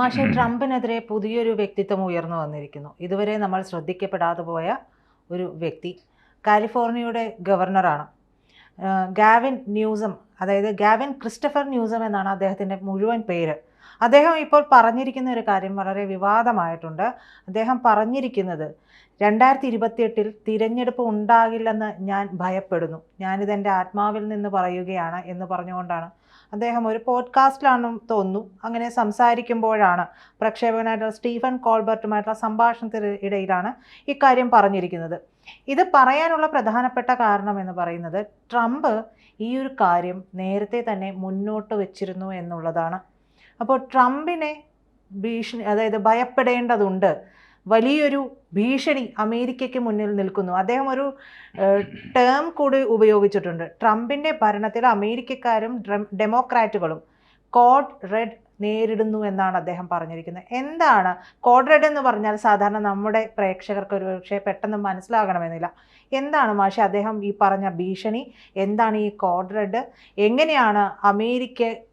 മാഷെ ട്രംപിനെതിരെ പുതിയൊരു വ്യക്തിത്വം ഉയർന്നു വന്നിരിക്കുന്നു. ഇതുവരെ നമ്മൾ ശ്രദ്ധിക്കപ്പെടാതെ പോയ ഒരു വ്യക്തി കാലിഫോർണിയയുടെ ഗവർണറാണ്. ഗാവിൻ ന്യൂസം അതായത് ഗാവിൻ ക്രിസ്റ്റഫർ ന്യൂസം എന്നാണ് അദ്ദേഹത്തിന്റെ മുഴുവൻ പേര്. അദ്ദേഹം ഇപ്പോൾ പറഞ്ഞിരിക്കുന്ന ഒരു കാര്യം വളരെ വിവാദമായിട്ടുണ്ട്. അദ്ദേഹം പറഞ്ഞിരിക്കുന്നത് രണ്ടായിരത്തി ഇരുപത്തിയെട്ടിൽ തിരഞ്ഞെടുപ്പ് ഉണ്ടാകില്ലെന്ന് ഞാൻ ഭയപ്പെടുന്നു. ഞാനിതെന്റെ ആത്മാവിൽ നിന്ന് പറയുകയാണ് എന്ന് പറഞ്ഞുകൊണ്ടാണ്. അദ്ദേഹം ഒരു പോഡ്കാസ്റ്റിലാണെന്ന് തോന്നുന്നു. അങ്ങനെ സംസാരിക്കുമ്പോഴാണ് പ്രക്ഷേപകനായിട്ടുള്ള സ്റ്റീഫൻ കോൾബർട്ടുമായിട്ടുള്ള സംഭാഷണത്തിന് ഇടയിലാണ് ഇക്കാര്യം പറഞ്ഞിരിക്കുന്നത്. ഇത് പറയാനുള്ള പ്രധാനപ്പെട്ട കാരണം എന്ന് പറയുന്നത് ട്രംപ് ഈ ഒരു കാര്യം നേരത്തെ തന്നെ മുന്നോട്ട് വെച്ചിരുന്നു എന്നുള്ളതാണ്. അപ്പോൾ ട്രംപിനെ ഭീഷണി അതായത് ഭയപ്പെടേണ്ടതുണ്ട്. വലിയൊരു ഭീഷണി അമേരിക്കയ്ക്ക് മുന്നിൽ നിൽക്കുന്നു. അദ്ദേഹം ഒരു ടേം കൂടി ഉപയോഗിച്ചിട്ടുണ്ട്. ട്രംപിന്റെ ഭരണത്തിൽ അമേരിക്കക്കാരും ഡെമോക്രാറ്റുകളും കോഡ് റെഡ് നേരിടുന്നു എന്നാണ് അദ്ദേഹം പറഞ്ഞിരിക്കുന്നത്. എന്താണ് കോഡ് റെഡ് എന്ന് പറഞ്ഞാൽ സാധാരണ നമ്മുടെ പ്രേക്ഷകർക്ക് ഒരു പക്ഷേ പെട്ടെന്ന് മനസ്സിലാകണമെന്നില്ല. എന്താണ് മാഷെ അദ്ദേഹം ഈ പറഞ്ഞ ഭീഷണി? എന്താണ് ഈ കോഡ് റെഡ്? എങ്ങനെയാണ് അമേരിക്കക്ക്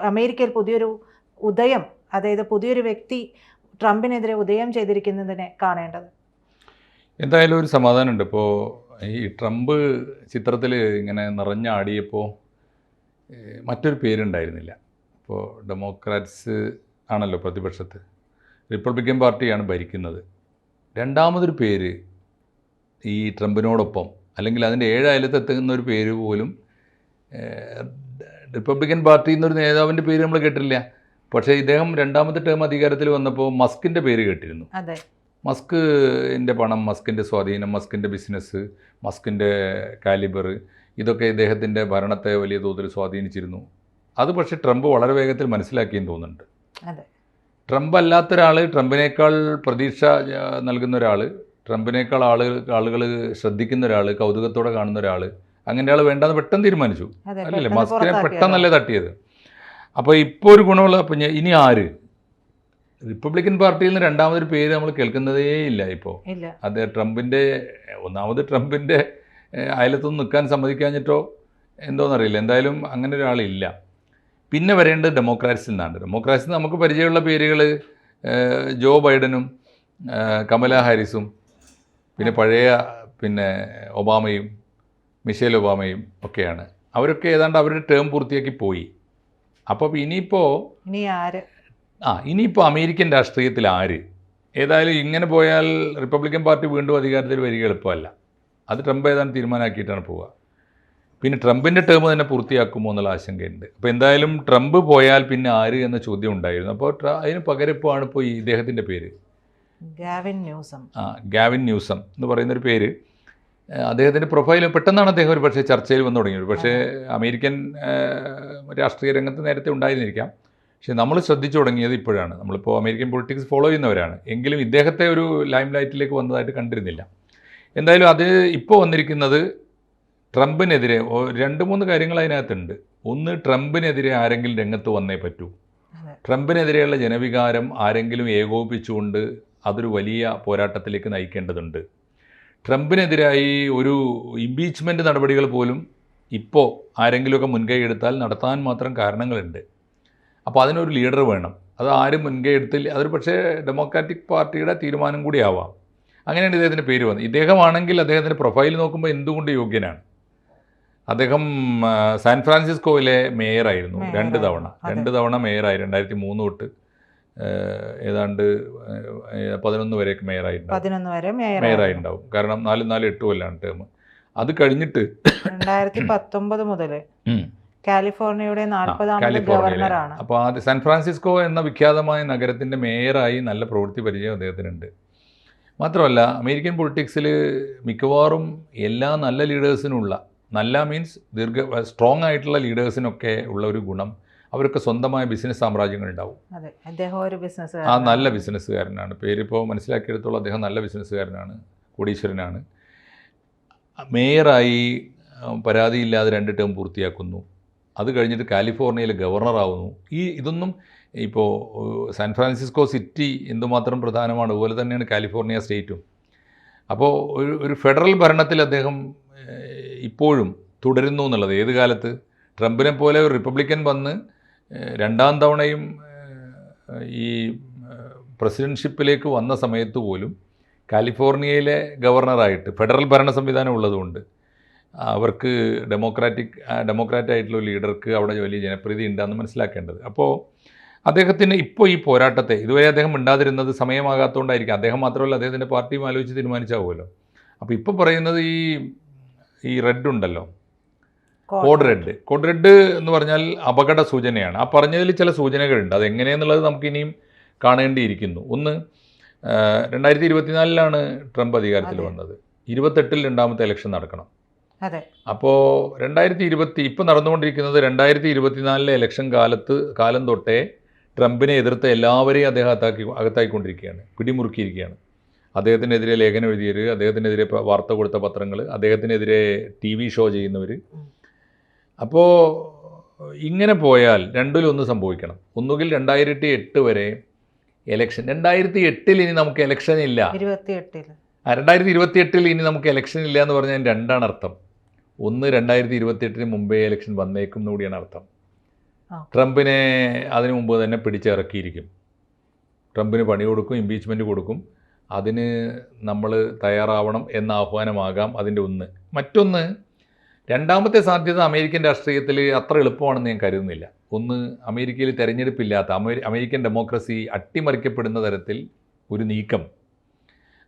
അമേരിക്കയിൽ പുതിയൊരു ഉദയം അതായത് പുതിയൊരു വ്യക്തി ട്രംപിനെതിരെ ഉദയം ചെയ്തിരിക്കുന്നതിനെ കാണേണ്ടത്. എന്തായാലും ഒരു സമാധാനമുണ്ട്. ഇപ്പോൾ ഈ ട്രംപ് ചിത്രത്തിൽ ഇങ്ങനെ നിറഞ്ഞാടിയപ്പോൾ മറ്റൊരു പേരുണ്ടായിരുന്നില്ല. ഇപ്പോൾ ഡെമോക്രാറ്റ്സ് ആണല്ലോ പ്രതിപക്ഷത്ത്. റിപ്പബ്ലിക്കൻ പാർട്ടിയാണ് ഭരിക്കുന്നത്. രണ്ടാമതൊരു പേര് ഈ ട്രംപിനോടൊപ്പം അല്ലെങ്കിൽ അതിന്റെ ഏഴയലത്തെത്തുന്ന ഒരു പേര് പോലും റിപ്പബ്ലിക്കൻ പാർട്ടി എന്നൊരു നേതാവിന്റെ പേര് നമ്മൾ കേട്ടില്ല പക്ഷേ ഇദ്ദേഹം രണ്ടാമത്തെ ടേം അധികാരത്തിൽ വന്നപ്പോൾ മസ്കിന്റെ പേര് കേട്ടിരുന്നു. മസ്കിന്റെ പണം മസ്കിന്റെ സ്വാധീനം മസ്കിന്റെ ബിസിനസ് മസ്കിന്റെ കാലിബർ ഇതൊക്കെ ഇദ്ദേഹത്തിന്റെ ഭരണത്തെ വലിയ തോതിൽ സ്വാധീനിച്ചിരുന്നു. അത് പക്ഷേ ട്രംപ് വളരെ വേഗത്തിൽ മനസ്സിലാക്കിയെന്ന് തോന്നുന്നുണ്ട്. അതെ. ട്രംപ് അല്ലാത്ത ഒരാൾ ട്രംപിനേക്കാൾ പ്രതീക്ഷ നൽകുന്ന ഒരാൾ ട്രംപിനേക്കാൾ ആളുകൾ ആളുകൾ ശ്രദ്ധിക്കുന്ന ഒരാൾ കൗതുകത്തോടെ കാണുന്ന ഒരാൾ അങ്ങനെ ആൾ വേണ്ടെന്ന് പെട്ടെന്ന് തീരുമാനിച്ചു. അല്ലല്ലേ മസ്കിനെ പെട്ടെന്നല്ലേ തട്ടിയത്. അപ്പോൾ ഇപ്പോൾ ഒരു ഗുണമുള്ള അപ്പം ഇനി ആര്? റിപ്പബ്ലിക്കൻ പാർട്ടിയിൽ നിന്ന് രണ്ടാമതൊരു പേര് നമ്മൾ കേൾക്കുന്നതേ ഇല്ല ഇപ്പോൾ അത് ട്രംപിന്റെ ഒന്നാമത് ട്രംപിന്റെ അയലത്തൊന്നും നിൽക്കാൻ സമ്മതിക്കാഞ്ഞിട്ടോ എന്തോന്നറിയില്ല. എന്തായാലും അങ്ങനെ ഒരാളില്ല. പിന്നെ വരേണ്ടത് ഡെമോക്രാറ്റ്സിൽ നിന്നാണ് ഡെമോക്രാറ്റ്സിൽ നിന്ന് നമുക്ക് പരിചയമുള്ള പേരുകൾ ജോ ബൈഡനും കമല ഹാരിസും പിന്നെ പഴയ പിന്നെ ഒബാമയും മിഷേൽ ഒബാമയും ഒക്കെയാണ്. അവരൊക്കെ ഏതാണ്ട് അവരുടെ ടേം പൂർത്തിയാക്കി പോയി. അപ്പോൾ ഇനിയിപ്പോൾ ഇനി ആര്? ആ ഇനിയിപ്പോൾ അമേരിക്കൻ രാഷ്ട്രീയത്തിൽ ആര്? ഏതായാലും ഇങ്ങനെ പോയാൽ റിപ്പബ്ലിക്കൻ പാർട്ടി വീണ്ടും അധികാരത്തിൽ വരിക എളുപ്പമല്ല. അത് ട്രംപ് ഏതാണ്ട് തീരുമാനമാക്കിയിട്ടാണ് പോവുക. പിന്നെ ട്രംപിന്റെ ടേം തന്നെ പൂർത്തിയാക്കുമോ എന്നുള്ള ആശങ്കയുണ്ട്. അപ്പോൾ എന്തായാലും ട്രംപ് പോയാൽ പിന്നെ ആര് എന്ന ചോദ്യം ഉണ്ടായിരുന്നു. അപ്പോൾ അതിന് പകരപ്പാണ് ഇപ്പോൾ ആണ് ഇപ്പോൾ ഈ ഇദ്ദേഹത്തിന്റെ പേര്. Gavin Newsom. ആ ഗാവിൻ ന്യൂസം എന്ന് പറയുന്നൊരു പേര്. അദ്ദേഹത്തിന്റെ പ്രൊഫൈൽ പെട്ടെന്നാണ് അദ്ദേഹം ഒരു പക്ഷേ ചർച്ചയിൽ വന്നു തുടങ്ങിയത് പക്ഷേ അമേരിക്കൻ രാഷ്ട്രീയ രംഗത്ത് നേരത്തെ ഉണ്ടായിരുന്നിരിക്കാം. പക്ഷേ നമ്മൾ ശ്രദ്ധിച്ചു തുടങ്ങിയത് ഇപ്പോഴാണ്. നമ്മളിപ്പോൾ അമേരിക്കൻ പൊളിറ്റിക്സ് ഫോളോ ചെയ്യുന്നവരാണ്. എങ്കിലും ഇദ്ദേഹത്തെ ഒരു ലൈം ലൈറ്റിലേക്ക് വന്നതായിട്ട് കണ്ടിരുന്നില്ല. എന്തായാലും അത് ഇപ്പോൾ വന്നിരിക്കുന്നത് ട്രംപിനെതിരെ രണ്ട് മൂന്ന് കാര്യങ്ങൾ അതിനകത്തുണ്ട്. ഒന്ന് ട്രംപിനെതിരെ ആരെങ്കിലും രംഗത്ത് വന്നേ പറ്റൂ. ട്രംപിനെതിരെയുള്ള ജനവികാരം ആരെങ്കിലും ഏകോപിപ്പിച്ചുകൊണ്ട് അതൊരു വലിയ പോരാട്ടത്തിലേക്ക് നയിക്കേണ്ടതുണ്ട്. ട്രംപിനെതിരായി ഒരു ഇംപീച്ച്മെന്റ് നടപടികൾ പോലും ഇപ്പോൾ ആരെങ്കിലുമൊക്കെ മുൻകൈ എടുത്താൽ നടത്താൻ മാത്രം കാരണങ്ങളുണ്ട്. അപ്പോൾ അതിനൊരു ലീഡർ വേണം. അത് ആരും മുൻകൈ എടുത്തില്ല. അതൊരു പക്ഷേ ഡെമോക്രാറ്റിക് പാർട്ടിയുടെ തീരുമാനം കൂടി ആവാം. അങ്ങനെയാണ് ഇദ്ദേഹത്തിന്റെ പേര് വന്നത്. ഇദ്ദേഹമാണെങ്കിൽ അദ്ദേഹത്തിന്റെ പ്രൊഫൈൽ നോക്കുമ്പോൾ എന്തുകൊണ്ട് യോഗ്യനാണ്? അദ്ദേഹം സാൻ ഫ്രാൻസിസ്കോയിലെ മേയറായിരുന്നു. രണ്ട് തവണ. രണ്ട് തവണ മേയറായി. രണ്ടായിരത്തി മൂന്ന് തൊട്ട് ഏതാണ്ട് പതിനൊന്ന് വരെയൊക്കെ മേയറായിട്ടുണ്ടാവും. പതിനൊന്ന് വരെ മേയർ മേയറായി. ഉണ്ടാവും കാരണം നാല് നാല് എട്ട് കൊല്ലാണ് ടേം അത് കഴിഞ്ഞിട്ട് രണ്ടായിരത്തി പത്തൊമ്പത് മുതൽ കാലിഫോർണിയയുടെ നാൽപ്പതാമത് കാലിഫോർണിയയിലെ. ഗവർണറാണ്. അപ്പോൾ അത് സാൻ ഫ്രാൻസിസ്കോ എന്ന വിഖ്യാതമായ നഗരത്തിന്റെ മേയറായി നല്ല പ്രവൃത്തി പരിചയം അദ്ദേഹത്തിനുണ്ട്. മാത്രമല്ല അമേരിക്കൻ പൊളിറ്റിക്സിൽ മിക്കവാറും എല്ലാ നല്ല ലീഡേഴ്സിനുള്ള നല്ല മീൻസ് ദീർഘ സ്ട്രോങ് ആയിട്ടുള്ള ലീഡേഴ്സിനൊക്കെ ഉള്ള ഒരു ഗുണം അവരൊക്കെ സ്വന്തമായ ബിസിനസ് സാമ്രാജ്യങ്ങൾ ഉണ്ടാവും ആ നല്ല ബിസിനസ്സുകാരനാണ് പേരിപ്പോൾ മനസ്സിലാക്കിയെടുത്തോളം അദ്ദേഹം നല്ല ബിസിനസ്സുകാരനാണ് കോടീശ്വരനാണ്. മേയറായി പരാതിയില്ലാതെ രണ്ട് ടേം പൂർത്തിയാക്കുന്നു. അത് കഴിഞ്ഞിട്ട് കാലിഫോർണിയയിൽ ഗവർണറാവുന്നു ഈ ഇതൊന്നും ഇപ്പോൾ സാൻ ഫ്രാൻസിസ്കോ സിറ്റി എന്തുമാത്രം പ്രധാനമാണ് അതുപോലെ തന്നെയാണ് കാലിഫോർണിയ സ്റ്റേറ്റും. അപ്പോൾ ഒരു ഒരു ഫെഡറൽ ഭരണത്തിൽ അദ്ദേഹം ഇപ്പോഴും തുടരുന്നു എന്നുള്ളത്. ഏത് കാലത്ത്? ട്രംപിനെ പോലെ ഒരു റിപ്പബ്ലിക്കൻ വന്ന് രണ്ടാം തവണയും ഈ പ്രസിഡൻഷിപ്പിലേക്ക് വന്ന സമയത്ത് പോലും കാലിഫോർണിയയിലെ ഗവർണറായിട്ട് ഫെഡറൽ ഭരണ സംവിധാനം ഉള്ളതുകൊണ്ട് അവർക്ക് ഡെമോക്രാറ്റിക് ഡെമോക്രാറ്റ് ആയിട്ടുള്ള ലീഡർക്ക് അവിടെ വലിയ ജനപ്രീതി ഉണ്ടെന്ന് മനസ്സിലാക്കേണ്ടത്. അപ്പോൾ അദ്ദേഹത്തിന് ഇപ്പോൾ ഈ പോരാട്ടത്തെ ഇതുവരെ അദ്ദേഹം ഉണ്ടാതിരുന്നത് സമയമാകാത്തതുകൊണ്ടായിരിക്കും അദ്ദേഹം മാത്രമല്ല അദ്ദേഹത്തിന്റെ പാർട്ടിയും ആലോചിച്ച് തീരുമാനിച്ചാവുമല്ലോ. അപ്പോൾ ഇപ്പോൾ പറയുന്നത് ഈ ഈ റെഡ് ഉണ്ടല്ലോ. Code red. കോഡ് റെഡ് എന്ന് പറഞ്ഞാൽ അപകട സൂചനയാണ്. ആ പറഞ്ഞതിൽ ചില സൂചനകളുണ്ട്. അത് എങ്ങനെയെന്നുള്ളത് നമുക്ക് ഇനിയും കാണേണ്ടിയിരിക്കുന്നു. ഒന്ന് രണ്ടായിരത്തി ഇരുപത്തിനാലിലാണ് ട്രംപ് അധികാരത്തിൽ വന്നത്. ഇരുപത്തെട്ടിൽ രണ്ടാമത്തെ ഇലക്ഷൻ നടക്കണം. അതെ. അപ്പോൾ രണ്ടായിരത്തി ഇരുപത്തി ഇപ്പം നടന്നുകൊണ്ടിരിക്കുന്നത് രണ്ടായിരത്തി ഇരുപത്തിനാലിലെ ഇലക്ഷൻ കാലത്ത് കാലം തൊട്ടേ ട്രംപിനെ എതിർത്ത എല്ലാവരെയും അദ്ദേഹം അകത്താക്കി അകത്തായിക്കൊണ്ടിരിക്കുകയാണ്. പിടിമുറുക്കിയിരിക്കുകയാണ്. അദ്ദേഹത്തിനെതിരെ ലേഖനം എഴുതിയവർ അദ്ദേഹത്തിനെതിരെ വാർത്ത കൊടുത്ത പത്രങ്ങൾ അദ്ദേഹത്തിനെതിരെ ടി വി ഷോ ചെയ്യുന്നവർ. അപ്പോൾ ഇങ്ങനെ പോയാൽ രണ്ടിലൊന്ന് സംഭവിക്കണം. ഒന്നുകിൽ രണ്ടായിരത്തി എട്ട് വരെ എലക്ഷൻ രണ്ടായിരത്തി എട്ടിൽ ഇനി നമുക്ക് എലക്ഷൻ ഇല്ല. രണ്ടായിരത്തി ഇരുപത്തി എട്ടിൽ ഇനി നമുക്ക് എലക്ഷൻ ഇല്ല എന്ന് പറഞ്ഞാൽ രണ്ടാണ് അർത്ഥം. ഒന്ന് രണ്ടായിരത്തി ഇരുപത്തി എട്ടിന് മുമ്പേ എലക്ഷൻ വന്നേക്കും കൂടിയാണ് അർത്ഥം. ട്രംപിനെ അതിനു മുമ്പ് തന്നെ പിടിച്ചിറക്കിയിരിക്കും. ട്രംപിന് പണി കൊടുക്കും ഇമ്പീച്ച്മെന്റ് കൊടുക്കും. അതിന് നമ്മൾ തയ്യാറാവണം എന്ന ആഹ്വാനമാകാം അതിന്റെ ഒന്ന്. മറ്റൊന്ന് രണ്ടാമത്തെ സാധ്യത അമേരിക്കൻ രാഷ്ട്രീയത്തിൽ അത്ര എളുപ്പമാണെന്ന് ഞാൻ കരുതുന്നില്ല. ഒന്ന് അമേരിക്കയിൽ തെരഞ്ഞെടുപ്പില്ലാത്ത അമേരി അമേരിക്കൻ ഡെമോക്രസി അട്ടിമറിക്കപ്പെടുന്ന തരത്തിൽ ഒരു നീക്കം.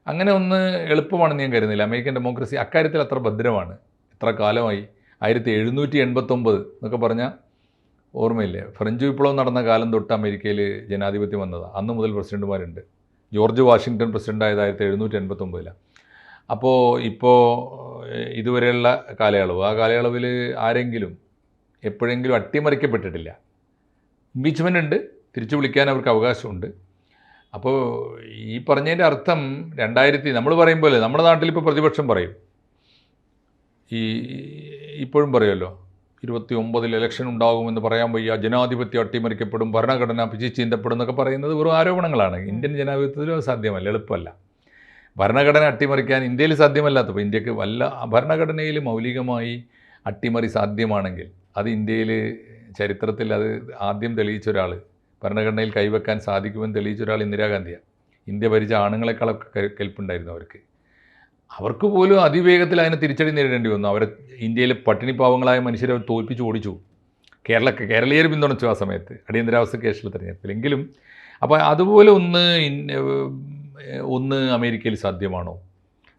അങ്ങനെ ഒന്ന് എളുപ്പമാണെന്ന് ഞാൻ കരുതുന്നില്ല. അമേരിക്കൻ ഡെമോക്രസി അക്കാര്യത്തിൽ അത്ര ഭദ്രമാണ്. എത്ര കാലമായി? ആയിരത്തി എഴുന്നൂറ്റി എൺപത്തൊമ്പത് എന്നൊക്കെ പറഞ്ഞാൽ ഓർമ്മയില്ലേ? ഫ്രഞ്ച് വിപ്ലവം നടന്ന കാലം തൊട്ട് അമേരിക്കയിൽ ജനാധിപത്യം വന്നതാണ് അന്ന് മുതൽ പ്രസിഡന്റുമാരുണ്ട്. ജോർജ് വാഷിങ്ടൺ പ്രസിഡന്റ് ആയത് ആയിരത്തി എഴുന്നൂറ്റി എൺപത്തൊമ്പതിലാണ് അപ്പോൾ ഇപ്പോൾ ഇതുവരെയുള്ള കാലയളവ്. ആ കാലയളവിൽ ആരെങ്കിലും എപ്പോഴെങ്കിലും അട്ടിമറിക്കപ്പെട്ടിട്ടില്ല. ഇമ്പീച്ച്മെന്റ് ഉണ്ട്. തിരിച്ചു വിളിക്കാൻ അവർക്ക് അവകാശമുണ്ട്. അപ്പോൾ ഈ പറഞ്ഞതിന്റെ അർത്ഥം രണ്ടായിരത്തി നമ്മൾ പറയും പോലെ നമ്മുടെ നാട്ടിൽ ഇപ്പോൾ പ്രതിപക്ഷം പറയും. ഈ ഇപ്പോഴും പറയുമല്ലോ ഇരുപത്തി ഒമ്പതിൽ ഇലക്ഷൻ ഉണ്ടാകുമെന്ന് പറയാൻ വയ്യ ജനാധിപത്യം അട്ടിമറിക്കപ്പെടും ഭരണഘടന പിച്ചിച്ചീന്തപ്പെടും എന്നൊക്കെ പറയുന്നത് വെറും ആരോപണങ്ങളാണ്. ഇന്ത്യൻ ജനാധിപത്യത്തിലും അത് സാധ്യമല്ല എളുപ്പമല്ല. ഭരണഘടന അട്ടിമറിക്കാൻ ഇന്ത്യയിൽ സാധ്യമല്ലാത്തപ്പോൾ ഇന്ത്യയ്ക്ക് വല്ല ഭരണഘടനയിൽ മൗലികമായി അട്ടിമറി സാധ്യമാണെങ്കിൽ അത് ഇന്ത്യയിൽ ചരിത്രത്തിൽ അത് ആദ്യം തെളിയിച്ച ഒരാൾ ഭരണഘടനയിൽ കൈവെക്കാൻ സാധിക്കുമെന്ന് തെളിയിച്ച ഒരാൾ ഇന്ദിരാഗാന്ധിയാണ് ഇന്ത്യ ഭരിച്ച ആണുങ്ങളെക്കാളൊക്കെ കെൽപ്പുണ്ടായിരുന്നു അവർക്ക്. അവർക്ക് പോലും അതിവേഗത്തിൽ അതിനെ തിരിച്ചടി നേരിടേണ്ടി വന്നു. അവരെ ഇന്ത്യയിലെ പട്ടിണി പാവങ്ങളായ മനുഷ്യരെ അവർ തോൽപ്പിച്ച് ഓടിച്ചു. കേരള കേരളീയർ പിന്തുണച്ചു ആ സമയത്ത്. അടിയന്തരാവസ്ഥ കേസിലെ തെരഞ്ഞെടുപ്പിൽ. എങ്കിലും അപ്പോൾ അതുപോലെ ഒന്ന് ഒന്ന് അമേരിക്കയിൽ സാധ്യമാണോ?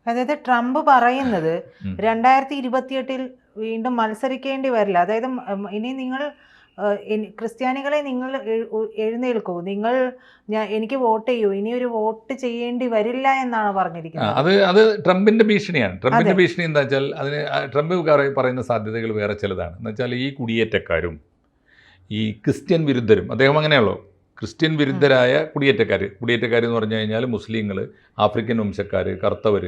അതായത് ട്രംപ് പറയുന്നത്. രണ്ടായിരത്തി ഇരുപത്തിയെട്ടിൽ വീണ്ടും മത്സരിക്കേണ്ടി വരില്ല. അതായത് ഇനി നിങ്ങൾ ക്രിസ്ത്യാനികളെ നിങ്ങൾ എഴുന്നേൽക്കൂ. നിങ്ങൾ ഞാൻ എനിക്ക് വോട്ട് ചെയ്യൂ. ഇനി ഒരു വോട്ട് ചെയ്യേണ്ടി വരില്ല എന്നാണ് പറഞ്ഞിരിക്കുന്നത്. അത് അത് ട്രംപിന്റെ ഭീഷണിയാണ്. ട്രംപിന്റെ. ഭീഷണി എന്താ വെച്ചാൽ അതിന് ട്രംപ് പറയുന്ന സാധ്യതകൾ വേറെ ചിലതാണ്. എന്ന് വെച്ചാൽ ഈ കുടിയേറ്റക്കാരും ഈ ക്രിസ്ത്യൻ വിരുദ്ധരും അദ്ദേഹം അങ്ങനെയുള്ളൂ ക്രിസ്ത്യൻ വിരുദ്ധരായ കുടിയേറ്റക്കാർ കുടിയേറ്റക്കാർ എന്ന് പറഞ്ഞു കഴിഞ്ഞാൽ മുസ്ലിങ്ങൾ ആഫ്രിക്കൻ വംശക്കാർ കറുത്തവർ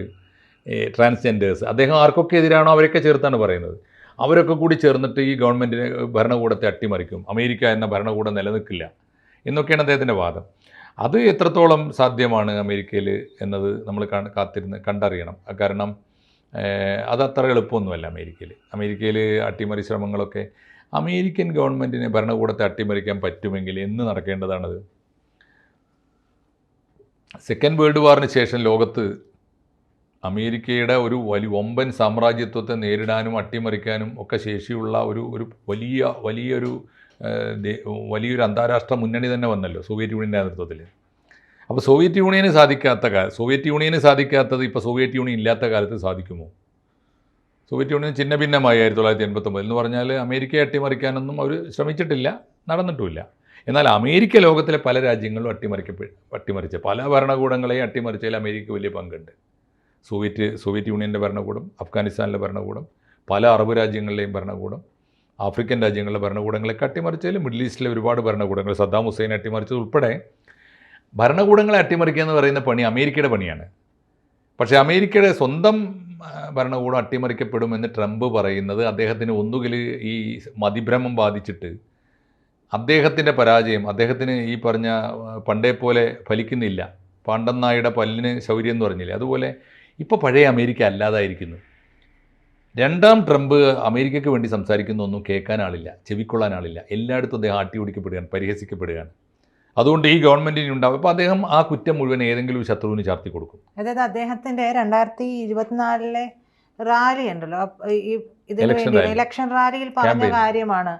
ട്രാൻസ്ജെൻഡേഴ്സ്. അദ്ദേഹം ആർക്കൊക്കെ എതിരാണോ അവരൊക്കെ ചേർത്താണ് പറയുന്നത്. അവരൊക്കെ കൂടി ചേർന്നിട്ട് ഈ ഗവൺമെന്റിനെ ഭരണകൂടത്തെ അട്ടിമറിക്കും. അമേരിക്ക എന്ന ഭരണകൂടം നിലനിൽക്കില്ല എന്നൊക്കെയാണ് അദ്ദേഹത്തിന്റെ വാദം. അത് എത്രത്തോളം സാധ്യമാണ് അമേരിക്കയിൽ എന്നത് നമ്മൾ കാത്തിരുന്ന് കണ്ടറിയണം. കാരണം അതത്ര എളുപ്പമൊന്നുമല്ല അമേരിക്കയിൽ. അമേരിക്കയിൽ അട്ടിമറി ശ്രമങ്ങളൊക്കെ അമേരിക്കൻ ഗവൺമെന്റിനെ ഭരണകൂടത്തെ അട്ടിമറിക്കാൻ പറ്റുമെങ്കിൽ എന്ന് നടക്കേണ്ടതാണത്. സെക്കൻഡ് വേൾഡ് വാറിന് ശേഷം ലോകത്ത് അമേരിക്കയുടെ ഒരു വലിയ വമ്പൻ സാമ്രാജ്യത്വത്തെ നേരിടാനും അട്ടിമറിക്കാനും ഒക്കെ ശേഷിയുള്ള ഒരു ഒരു വലിയ വലിയൊരു വലിയൊരു അന്താരാഷ്ട്ര മുന്നണി തന്നെ വന്നല്ലോ സോവിയറ്റ് യൂണിയന്റെ നേതൃത്വത്തിൽ. അപ്പോൾ സോവിയറ്റ് യൂണിയന് സാധിക്കാത്ത കാലം സോവിയറ്റ് യൂണിയന് സാധിക്കാത്തത് ഇപ്പോൾ സോവിയറ്റ് യൂണിയൻ ഇല്ലാത്ത കാലത്ത് സാധിക്കുമോ? സോവിയറ്റ് യൂണിയൻ ചിന്ന ഭിന്നമായി ആയിരത്തി തൊള്ളായിരത്തി എൺപത്തൊമ്പതിൽ എന്ന് പറഞ്ഞാൽ അമേരിക്കയെ അട്ടിമറിക്കാനൊന്നും അവർ ശ്രമിച്ചിട്ടില്ല നടന്നിട്ടുമില്ല. എന്നാൽ അമേരിക്ക ലോകത്തിലെ പല രാജ്യങ്ങളും അട്ടിമറിക്കപ്പെ അട്ടിമറിച്ച പല ഭരണകൂടങ്ങളെയും അട്ടിമറിച്ചതിൽ അമേരിക്ക വലിയ പങ്കുണ്ട്. സോവിയറ്റ് സോവിയറ്റ് യൂണിയന്റെ ഭരണകൂടം അഫ്ഗാനിസ്ഥാനിലെ ഭരണകൂടം പല അറബ് രാജ്യങ്ങളിലെയും ഭരണകൂടം ആഫ്രിക്കൻ രാജ്യങ്ങളിലെ ഭരണകൂടങ്ങളെ അട്ടിമറിച്ചതിൽ മിഡിൽ ഈസ്റ്റിലെ ഒരുപാട് ഭരണകൂടങ്ങൾ സദ്ദാം ഹുസൈൻ അട്ടിമറിച്ചത് ഉൾപ്പെടെ ഭരണകൂടങ്ങളെ അട്ടിമറിക്കുക എന്ന് പറയുന്ന പണി അമേരിക്കയുടെ പണിയാണ്. പക്ഷേ അമേരിക്കയുടെ സ്വന്തം ഭരണകൂടം അട്ടിമറിക്കപ്പെടുമെന്ന് ട്രംപ് പറയുന്നത് അദ്ദേഹത്തിന് ഒന്നുകിൽ ഈ മതിഭ്രമം ബാധിച്ചിട്ട് അദ്ദേഹത്തിന്റെ പരാജയം അദ്ദേഹത്തിന് ഈ പറഞ്ഞ പണ്ടേ പോലെ ഫലിക്കുന്നില്ല. പാണ്ടന്നായുടെ പല്ലിന് ശൗര്യം എന്ന് പറഞ്ഞില്ലേ? അതുപോലെ ഇപ്പോൾ പഴയ അമേരിക്ക അല്ലാതായിരിക്കുന്നു. രണ്ടാം ട്രംപ് അമേരിക്കയ്ക്ക് വേണ്ടി സംസാരിക്കുന്നൊന്നും കേൾക്കാൻ ആളില്ല ചെവിക്കൊള്ളാൻ ആളില്ല. എല്ലായിടത്തും അദ്ദേഹം ആട്ടി ഓടിക്കപ്പെടുകയാണ് പരിഹസിക്കപ്പെടുകയാണ്. അതുകൊണ്ട് ഈ ഗവൺമെന്റിന് ഉണ്ടാവും. അപ്പോൾ അദ്ദേഹം ആ കുറ്റം മുഴുവൻ ഏതെങ്കിലും ഒരു ശത്രുവിന് ചാർത്തി കൊടുക്കും. അതായത് അദ്ദേഹത്തിന്റെ രണ്ടായിരത്തി ഇരുപത്തിനാലിലെ റാലി ഉണ്ടല്ലോ. ഈ ഇതിന് വേണ്ടി ഇലക്ഷൻ റാലിയിൽ പറഞ്ഞ കാര്യമാണ്.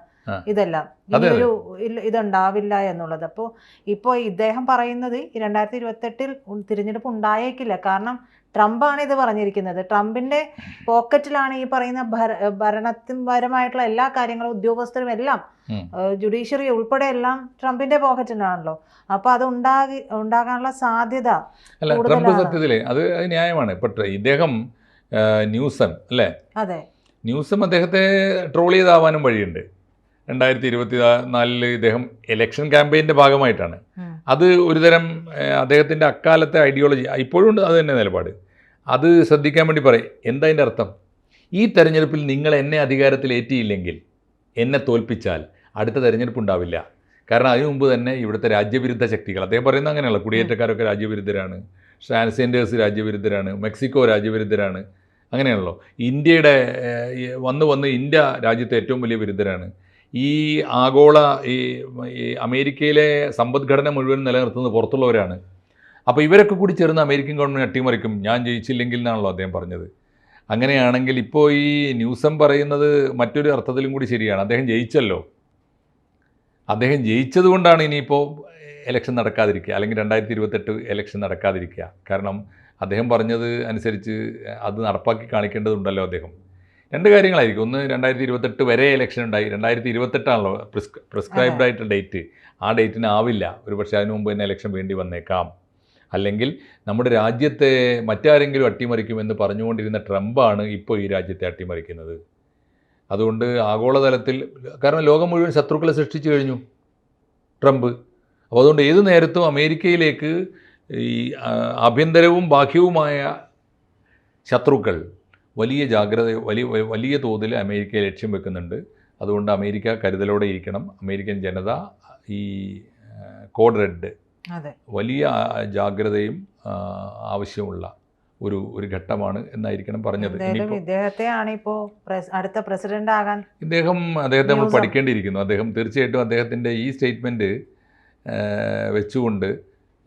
ഇതെല്ലാം. ഇനിയൊരു ഇതുണ്ടാവില്ല എന്നുള്ളത്. അപ്പോൾ ഇപ്പോൾ ഇദ്ദേഹം പറയുന്നത് രണ്ടായിരത്തി ഇരുപത്തെട്ടിൽ തിരഞ്ഞെടുപ്പ് ഉണ്ടായേക്കില്ല. കാരണം ട്രംപാണ് ഇത് പറഞ്ഞിരിക്കുന്നത്. ട്രംപിന്റെ പോക്കറ്റിലാണ് ഈ പറയുന്ന ഭര- ഭരണത്തിൻപരമായിട്ടുള്ള എല്ലാ കാര്യങ്ങളും ഉദ്യോഗസ്ഥരും എല്ലാം ജുഡീഷ്യറി ഉൾപ്പെടെ എല്ലാം ട്രംപിന്റെ പോക്കറ്റിലാണല്ലോ. അപ്പൊ അത് ഉണ്ടാകി ഉണ്ടാകാനുള്ള സാധ്യത അല്ല ട്രംപ് സത്യത്തിലേ അത് ന്യായമാണ്. ഇപ്പം ഇദ്ദേഹം ന്യൂസൺ അല്ലേ? അതെ. ന്യൂസും അദ്ദേഹത്തെ ട്രോൾ ചെയ്താവാനും വഴിയുണ്ട്. രണ്ടായിരത്തി ഇരുപത്തി നാലിൽ ഇദ്ദേഹം ഇലക്ഷൻ ക്യാമ്പയിന്റെ ഭാഗമായിട്ടാണ്. അത് ഒരുതരം അദ്ദേഹത്തിന്റെ അദ്ദേഹത്തിന്റെ അക്കാലത്തെ ഐഡിയോളജി ഇപ്പോഴും ഉണ്ട് അത് തന്നെ നിലപാട്. അത് ശ്രദ്ധിക്കാൻ വേണ്ടി പറയും എന്താ അതിന്റെ അർത്ഥം? ഈ തെരഞ്ഞെടുപ്പിൽ നിങ്ങൾ എന്നെ അധികാരത്തിൽ ഏറ്റിയില്ലെങ്കിൽ എന്നെ തോൽപ്പിച്ചാൽ അടുത്ത തെരഞ്ഞെടുപ്പ് ഉണ്ടാവില്ല. കാരണം അതിനു മുമ്പ് തന്നെ ഇവിടുത്തെ രാജ്യവിരുദ്ധ ശക്തികൾ അദ്ദേഹം പറയുന്നത് അങ്ങനെയുള്ള കുടിയേറ്റക്കാരൊക്കെ രാജ്യവിരുദ്ധരാണ് ട്രാൻസ്ജെൻഡേഴ്സ് രാജ്യവിരുദ്ധരാണ് മെക്സിക്കോ രാജ്യവിരുദ്ധരാണ് അങ്ങനെയാണല്ലോ. ഇന്ത്യയുടെ വന്ന് വന്ന് ഇന്ത്യ രാജ്യത്തെ ഏറ്റവും വലിയ വിരുദ്ധരാണ്. ഈ ആഗോള ഈ അമേരിക്കയിലെ സമ്പദ്ഘടന മുഴുവൻ നിലനിർത്തുന്നത് പുറത്തുള്ളവരാണ്. അപ്പോൾ ഇവരൊക്കെ കൂടി ചേർന്ന് അമേരിക്കൻ ഗവൺമെന്റ് അട്ടിമറിക്കും. ഞാൻ ജയിച്ചില്ലെങ്കിൽ എന്നാണല്ലോ അദ്ദേഹം പറഞ്ഞത്. അങ്ങനെയാണെങ്കിൽ ഇപ്പോൾ ഈ ന്യൂസം പറയുന്നത് മറ്റൊരു അർത്ഥത്തിലും കൂടി ശരിയാണ്. അദ്ദേഹം ജയിച്ചല്ലോ. അദ്ദേഹം ജയിച്ചതുകൊണ്ടാണ് ഇനിയിപ്പോൾ ഇലക്ഷൻ നടക്കാതിരിക്കുക. അല്ലെങ്കിൽ രണ്ടായിരത്തി ഇരുപത്തെട്ട് ഇലക്ഷൻ നടക്കാതിരിക്കുക. കാരണം അദ്ദേഹം പറഞ്ഞത് അനുസരിച്ച് അത് നടപ്പാക്കി കാണിക്കേണ്ടതുണ്ടല്ലോ അദ്ദേഹം. രണ്ട് കാര്യങ്ങളായിരിക്കും. ഒന്ന് രണ്ടായിരത്തി ഇരുപത്തെട്ട് വരെ ഇലക്ഷൻ ഉണ്ടായി. രണ്ടായിരത്തി ഇരുപത്തെട്ടാണല്ലോ പ്രിസ്ക് പ്രിസ്ക്രൈബ്ഡ് ആയിട്ട് ഡേറ്റ് ആ ഡേറ്റിന് ആവില്ല. ഒരു പക്ഷേ അതിനു മുമ്പ് തന്നെ ഇലക്ഷൻ വേണ്ടി വന്നേക്കാം. അല്ലെങ്കിൽ നമ്മുടെ രാജ്യത്തെ മറ്റാരെങ്കിലും അട്ടിമറിക്കുമെന്ന് പറഞ്ഞുകൊണ്ടിരുന്ന ട്രംപാണ് ഇപ്പോൾ ഈ രാജ്യത്തെ അട്ടിമറിക്കുന്നത്. അതുകൊണ്ട് ആഗോളതലത്തിൽ കാരണം ലോകം മുഴുവൻ ശത്രുക്കളെ സൃഷ്ടിച്ചു കഴിഞ്ഞു ട്രംപ് അപ്പോൾ അതുകൊണ്ട് ഏത് നേരത്തും അമേരിക്കയിലേക്ക് ഈ ആഭ്യന്തരവും ബാഹ്യവുമായ ശത്രുക്കൾ വലിയ ജാഗ്രത വലിയ വലിയ തോതിൽ അമേരിക്കയെ ലക്ഷ്യം വെക്കുന്നുണ്ട്. അതുകൊണ്ട് അമേരിക്ക കരുതലോടെ ഇരിക്കണം. അമേരിക്കൻ ജനത ഈ കോഡ് റെഡ് വലിയ ജാഗ്രതയും ആവശ്യമുള്ള ഒരു ഒരു ഘട്ടമാണ് എന്നായിരിക്കണം പറഞ്ഞത്. ഇദ്ദേഹത്തെയാണ് അടുത്ത പ്രസിഡന്റ് ആകാൻ ഇദ്ദേഹം അദ്ദേഹത്തെ നമ്മൾ. പഠിക്കേണ്ടിയിരിക്കുന്നു. അദ്ദേഹം തീർച്ചയായിട്ടും അദ്ദേഹത്തിന്റെ ഈ സ്റ്റേറ്റ്മെന്റ് വെച്ചുകൊണ്ട്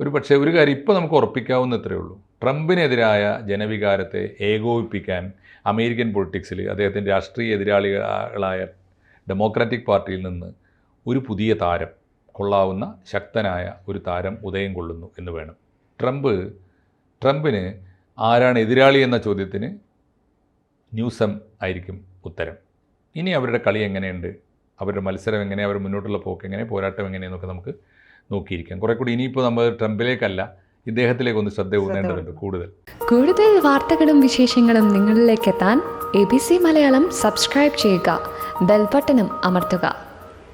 ഒരു പക്ഷേ ഒരു കാര്യം ഇപ്പോൾ നമുക്ക് ഉറപ്പിക്കാവുന്ന ഇത്രയേ ഉള്ളൂ. ട്രംപിനെതിരായ ജനവികാരത്തെ ഏകോപിപ്പിക്കാൻ അമേരിക്കൻ പൊളിറ്റിക്സിൽ അദ്ദേഹത്തിന്റെ രാഷ്ട്രീയ എതിരാളികളായ ഡെമോക്രാറ്റിക് പാർട്ടിയിൽ നിന്ന് ഒരു പുതിയ താരം കൊള്ളാവുന്ന ശക്തനായ ഒരു താരം ഉദയം കൊള്ളുന്നു എന്ന് വേണം. ട്രംപ് ട്രംപിന് ആരാണ് എതിരാളി എന്ന ചോദ്യത്തിന് ന്യൂസം ആയിരിക്കും ഉത്തരം. ഇനി അവരുടെ കളി എങ്ങനെയുണ്ട്? അവരുടെ മത്സരം എങ്ങനെ? അവർ മുന്നോട്ടുള്ള പോക്ക് എങ്ങനെ? പോരാട്ടം എങ്ങനെയെന്നൊക്കെ നമുക്ക് നോക്കിയിരിക്കാം. കുറേ കൂടി ഇനിയിപ്പോൾ നമ്മൾ ട്രംപിലേക്കല്ല ഇദ്ദേഹത്തിലേക്ക് ഒന്ന് ശ്രദ്ധ ഊന്നേണ്ടതുണ്ട് കൂടുതൽ. കൂടുതൽ വാർത്തകളും വിശേഷങ്ങളും നിങ്ങളിലേക്ക് എത്താൻ A B C Malayalam subscribe ചെയ്യുക. ബെൽബട്ടനും അമർത്തുക.